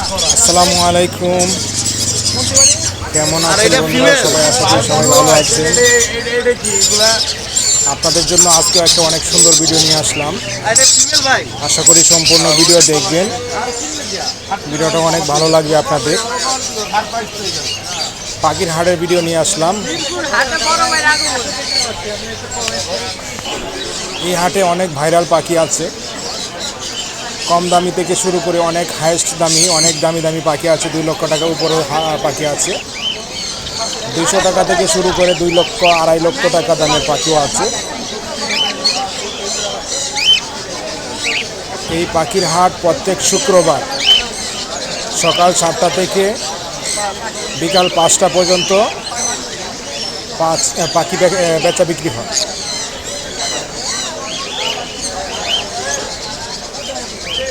আসসালামু আলাইকুম। কেমন আছেন বন্ধুরা? সবাই আশা করি সবাই ভালো আছেন। আপনাদের জন্য আজকে একটা অনেক সুন্দর ভিডিও নিয়ে আসলাম। আশা করি সম্পূর্ণ ভিডিও দেখবেন। ভিডিওটা অনেক ভালো লাগবে আপনাদের। পাখির হাড়ের ভিডিও নিয়ে আসলাম। এই হাটে অনেক ভাইরাল পাখি আছে। কম দামি থেকে শুরু করে অনেক হায়েস্ট দামি, অনেক দামি দামি পাখি আছে, দুই লক্ষ টাকা উপরে হা- পাখি আছে। দুইশো টাকা থেকে শুরু করে দুই লক্ষ, আড়াই লক্ষ টাকা দামের পাখিও আছে। এই পাখির হাট প্রত্যেক শুক্রবার সকাল সাতটা থেকে বিকাল পাঁচটা পর্যন্ত পাঁচ, পাখি বেচা বিক্রি হয়।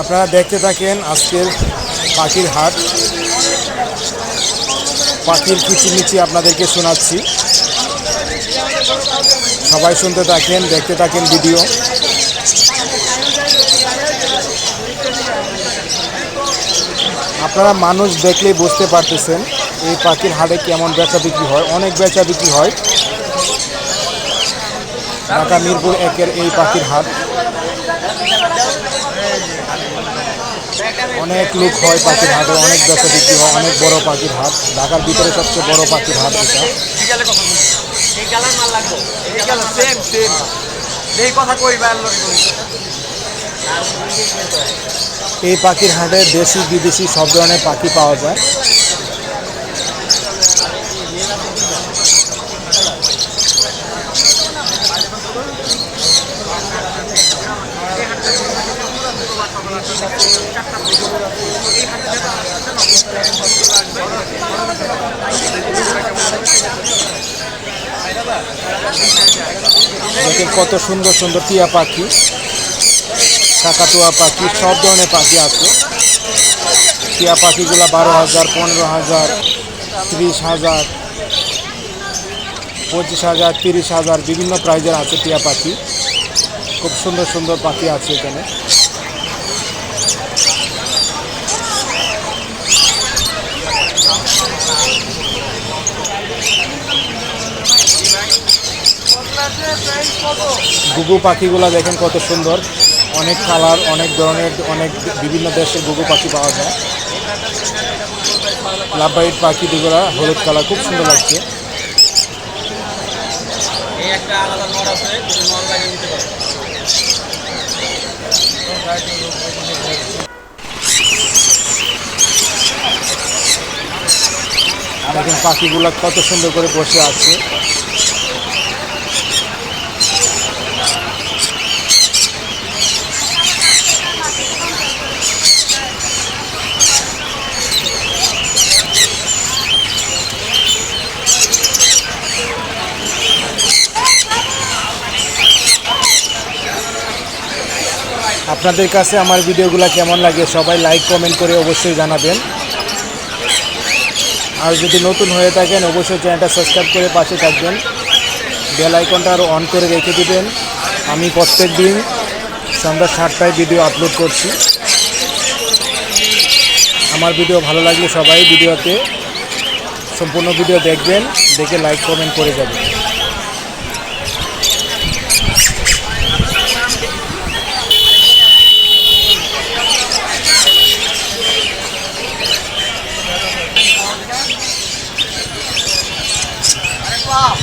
আপনারা দেখতে থাকেন আজকের পাখির হাট। পাখির কিচিমিচি আপনাদেরকে শোনাচ্ছি। সবাই শুনতে থাকেন, দেখতে থাকেন ভিডিও। আপনারা মানুষ দেখলেই বুঝতে পারতেছেন এই পাখির হাটে কেমন বেচা বিক্রি হয়। অনেক বেচা বিক্রি হয়। ঢাকা মিরপুর একের এই পাখির হাট। অনেক লোক হয় পাখির হাটে, অনেক ব্যবসা বিক্রি হয়, অনেক বড় পাখির হাট। ঢাকার ভিতরে সবচেয়ে বড় পাখির হাট এটা। এই পাখির হাটে দেশি বিদেশি সব ধরনের পাখি পাওয়া যায়। দেখেন কত সুন্দর সুন্দর টিয়া পাখি কাকাতুয়া পাখি, সব ধরনের পাখি আছে। টিয়া পাখিগুলো বারো হাজার, পনেরো হাজার, ত্রিশ হাজার, পঁচিশ হাজার, তিরিশ হাজার, বিভিন্ন প্রাইজের আছে টিয়া পাখি। খুব সুন্দর সুন্দর পাখি আছে এখানে। গুগু পাখিগুলো দেখেন কত সুন্দর। অনেক কালার অনেক ধরনের অনেক বিভিন্ন দেশের গুগু পাখি পাওয়া যায়। লাভবাইট পাখি যেগুলো হলুদ কালার খুব সুন্দর লাগছে। দেখেন পাখিগুলো কত সুন্দর করে বসে আছে। আপনাদের কাছে আমার ভিডিওগুলো কেমন লাগে সবাই লাইক কমেন্ট করে অবশ্যই জানাবেন। আর যদি নতুন হয়ে থাকেন, অবশ্যই চ্যানেলটা সাবস্ক্রাইব করে পাশে থাকবেন। বেল আইকনটা আরও অন করে রেখে দিবেন। আমি প্রত্যেক দিন সন্ধ্যা সাতটায় ভিডিও আপলোড করছি। আমার ভিডিও ভালো লাগলে সবাই ভিডিওতে সম্পূর্ণ ভিডিও দেখবেন, দেখে লাইক কমেন্ট করে যাবেন। Pakinabig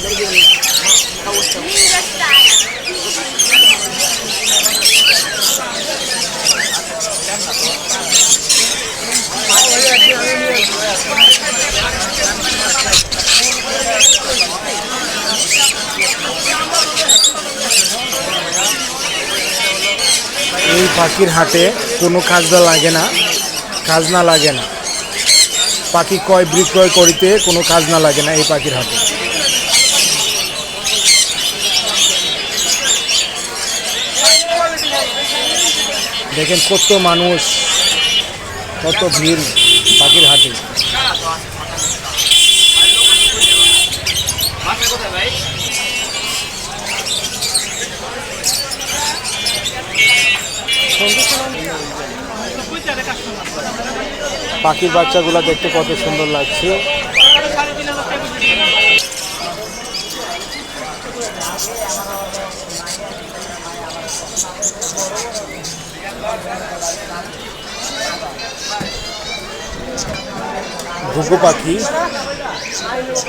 na rin yun. Kausap. পাখির হাটে কোনো খাজনা লাগে না খাজনা লাগে না। পাখি ক্রয় বিক্রয় করিতে কোনো খাজনা লাগে না এই পাখির হাটে। দেখেন কত মানুষ, কত ভিড় পাখির হাটে। পাখির বাচ্চাগুলো দেখতে কত সুন্দর লাগছে। ঘুঘু পাখি।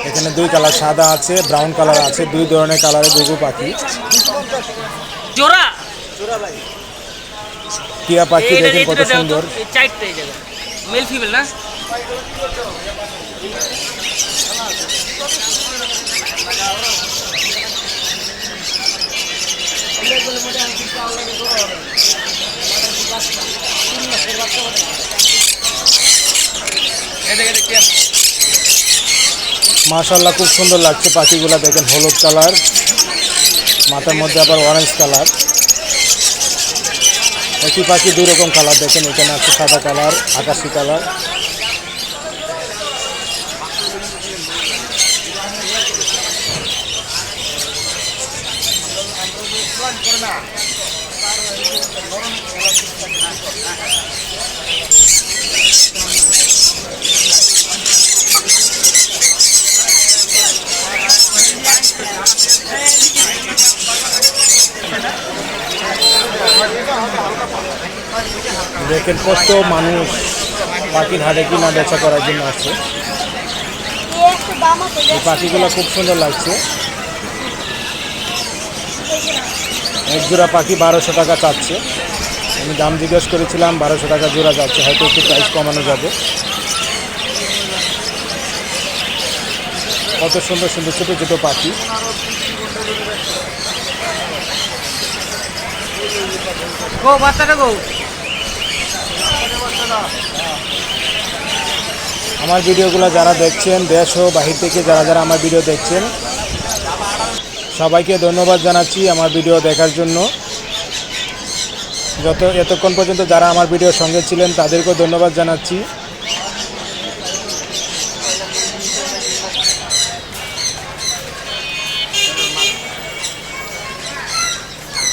এখানে দুই কালার, সাদা আছে, ব্রাউন কালার আছে, দুই ধরনের কালারের ঘুঘু পাখি। জোড়া? টিয়া পাখি দেখেন কত সুন্দর। এই চারটে জায়গা। মেল ফিমেল না? মাশাল্লাহ খুব সুন্দর লাগছে পাখিগুলা দেখেন হলুদ কালার মাথার মধ্যে আবার অরেঞ্জ কালার। একই পাখি দুই রকম কালার দেখেন এখানে আছে সাদা কালার আকাশি কালার। দেখেন কত মানুষ পাখির হাটে কিনা বেচা করার জন্য আছে এই পাখিগুলো খুব সুন্দর লাগছে। এক জোড়া পাখি বারোশো টাকা চাচ্ছে। আমি দাম জিজ্ঞেস করেছিলাম, বারোশো টাকা জোড়া যাচ্ছে, হয়তো একটু প্রাইস কমানো যাবে। কত সুন্দর সুন্দর, ছোটো ছোটো পাখি। বাচ্চাটা গো। আমার ভিডিওগুলো যারা দেখছেন, দেশ ও বাহির থেকে যারা যারা আমার ভিডিও দেখছেন, সবাইকে ধন্যবাদ জানাচ্ছি আমার ভিডিও দেখার জন্য। যত, এতক্ষণ পর্যন্ত যারা আমার ভিডিওর সঙ্গে ছিলেন তাদেরকেও ধন্যবাদ জানাচ্ছি।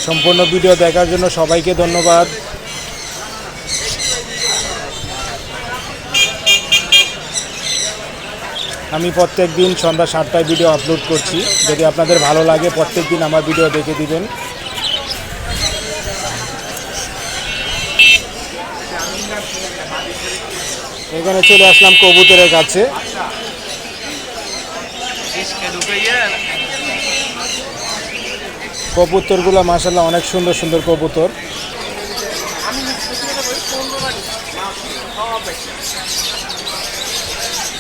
সম্পূর্ণ ভিডিও দেখার জন্য সবাইকে ধন্যবাদ। আমি প্রত্যেক দিন সন্ধ্যা সাতটায় ভিডিও আপলোড করছি। যদি আপনাদের ভালো লাগে, প্রত্যেক দিন আমার ভিডিও দেখে দিবেন। এখানে চলে আসলাম কবুতরের কাছে। কবুতরগুলো মাসাল্লাহ অনেক সুন্দর সুন্দর কবুতর।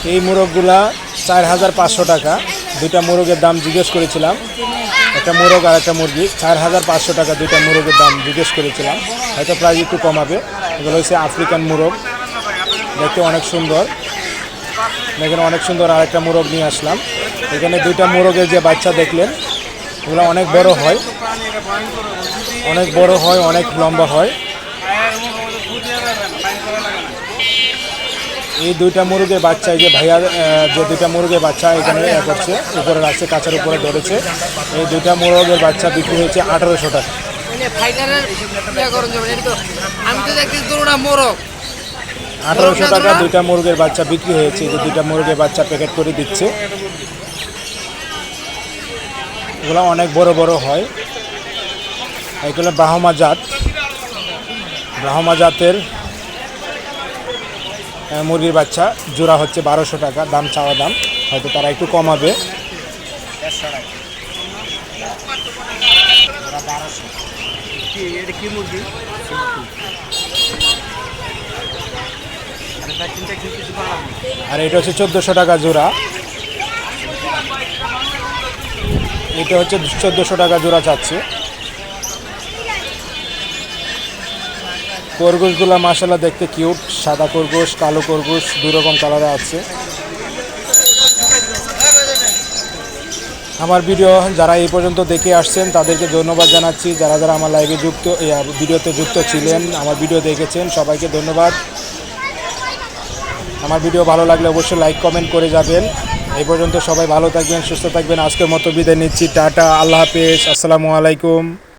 এই মোরগগুলা চার হাজার পাঁচশো টাকা। দুইটা মোরগের দাম জিজ্ঞেস করেছিলাম। একটা মোরগ আর একটা মুরগি। চার হাজার পাঁচশো টাকা দুইটা মোরগের দাম জিজ্ঞেস করেছিলাম। হয়তো প্রাইস একটু কমাবে। এগুলো হচ্ছে আফ্রিকান মোরগ। দেখতে অনেক সুন্দর। এখানে অনেক সুন্দর আরেকটা মোরগ নিয়ে আসলাম। এখানে দুইটা মোরগের যে বাচ্চা দেখলেন, এগুলো অনেক বড় হয়। অনেক বড় হয়, অনেক লম্বা হয়। এই দুইটা মুরগের বাচ্চা এই যে ভাইয়ার যে দুইটা মুরগের বাচ্চা এখানে করছে উপরে রাখছে কাঁচার উপরে ধরেছে এই দুইটা মুরগের বাচ্চা বিক্রি হয়েছে আঠারোশো টাকা। আঠারোশো টাকা দুইটা মুরগের বাচ্চা বিক্রি হয়েছে যে দুইটা মুরগের বাচ্চা প্যাকেট করে দিচ্ছে। এগুলো অনেক বড় বড় হয়। এগুলো ব্রাহ্মা জাত। ব্রাহ্মা জাতের মুরগির বাচ্চা জোড়া হচ্ছে বারোশো টাকা দাম চাওয়া দাম। হয়তো তারা একটু কমাবে। আর এটা হচ্ছে চোদ্দোশো টাকা জোড়া। এটা হচ্ছে চোদ্দোশো টাকা জোড়া চাচ্ছে। খরগোশগুলো মাসাল্লাহ দেখতে কিউট। সাদা খরগোশ, কালো খরগোশ, দুই রকম কালারে আছে। আমার ভিডিও যারা এই পর্যন্ত দেখে আসছেন, তাদেরকে ধন্যবাদ জানাচ্ছি। যারা যারা আমার লাইভে যুক্ত ভিডিওতে যুক্ত ছিলেন, আমার ভিডিও দেখেছেন, সবাইকে ধন্যবাদ। আমার ভিডিও ভালো লাগলে অবশ্যই লাইক কমেন্ট করে যাবেন। এই পর্যন্ত সবাই ভালো থাকবেন, সুস্থ থাকবেন। আজকের মতো বিদায় নিচ্ছি। টাটা, আল্লাহ হাফেজ। আসসালামু আলাইকুম।